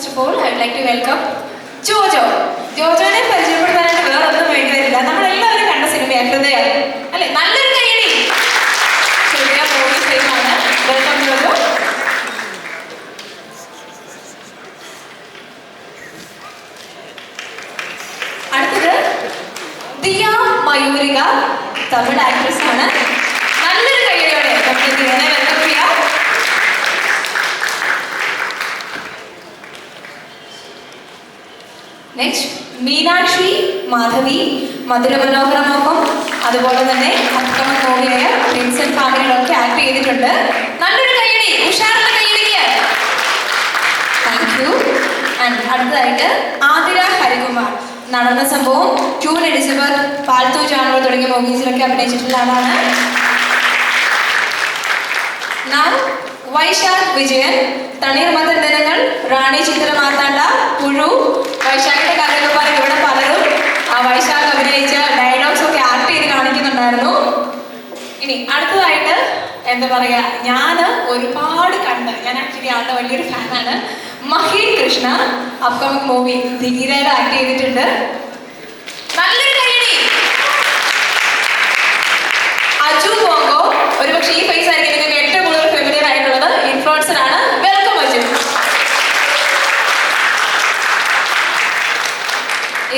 First of all I would like to welcome Jojo. ജോജോനെ പരിചയപ്പെടുത്താനായിട്ട് വേറെ ഒന്നും വേണ്ടിവരില്ല. നമ്മളെല്ലാവരും കണ്ട സിനിമയാണ് ഹൃദയം. അല്ലെ? നല്ലൊരു കൈയടി. ഹൃദയ മൂവി ഫെയിമാണ് വെൽക്കം ജോജോ. അടുത്തത് ദിയ മയൂരിക തമിഴ് ആക്ട്രസ് ആണ്. നെക്സ്റ്റ് മീനാക്ഷി മാധവി മധുര മനോഹരമൊപ്പം അതുപോലെ തന്നെ അക്രമ കോവിയായ പ്രിൻസൻ ഫാമിലികളൊക്കെ ആക്ട് ചെയ്തിട്ടുണ്ട്. നല്ലൊരു കൈയടി ഉഷാറുള്ള കൈയടിക്ക് താങ്ക് യു ആൻഡ് അടുത്തതായിട്ട് ആതിര ഹരികുമാർ. നടന്ന സംഭവം ജൂൺ എലിസബത്ത് പാൽത്തോ ജാനോ തുടങ്ങിയ മൂവീസിലൊക്കെ അഭിനയിച്ചിട്ടുള്ള ആളാണ്. വൈശാഖ് വിജയൻ തണ്ണീർമത്തൻ ദിനങ്ങൾ റാണി ചിത്രമാർ പുഴു വൈശാഖിന്റെ കഥയൊക്കെ ഇവിടെ പലരും ആ വൈശാഖ് അഭിനയിച്ച ഡയലോഗ്സ് ഒക്കെ ആക്ട് ചെയ്ത് കാണിക്കുന്നുണ്ടായിരുന്നു. ഇനി അടുത്തതായിട്ട് എന്താ പറയാ ഞാൻ ഒരുപാട് കണ്ട് ഞാൻ ആക്ച്വലി ആളുടെ വലിയൊരു ഫാനാണ് മഹീൻ കൃഷ്ണ അപ്കമിങ് മൂവി ധീരയിൽ ആക്ട് ചെയ്തിട്ടുണ്ട്. നല്ലൊരു കഴിയണി അജു പോങ്കോ ഒരുപക്ഷെ ഈ ഫേസ്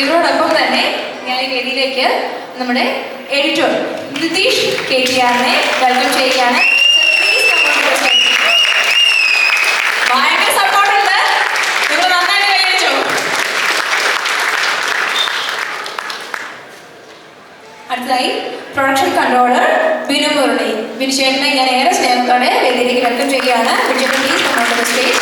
ഇവരോടൊപ്പം തന്നെ ഞാൻ ഈ വേദിയിലേക്ക് നമ്മുടെ എഡിറ്റർ നിതീഷ് കെ ടി ആറിനെ വെൽക്കം ചെയ്യുകയാണ് അടുത്തതായി പ്രൊഡക്ഷൻ കൺട്രോളർ ബിനു മുരളി. ബിനുശേഖരനെ ഞാൻ ഏറെ സ്നേഹത്തോടെ വേദിയിലേക്ക് വെൽക്കം ചെയ്യുകയാണ്. ബിജെപി പ്ലീസ് കമ്മോട്ട് സ്റ്റേജ്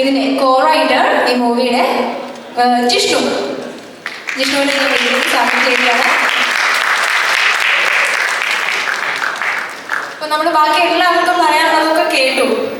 ഇതിന് കോറൈറ്റർ ഈ മൂവിയുടെ ജിഷ്ണു. ജിഷ്ണുവിനെ ചെയ്യുകയാണ്. നമ്മൾ ബാക്കി എല്ലാവർക്കും പറയാനുള്ളതൊക്കെ കേട്ടു.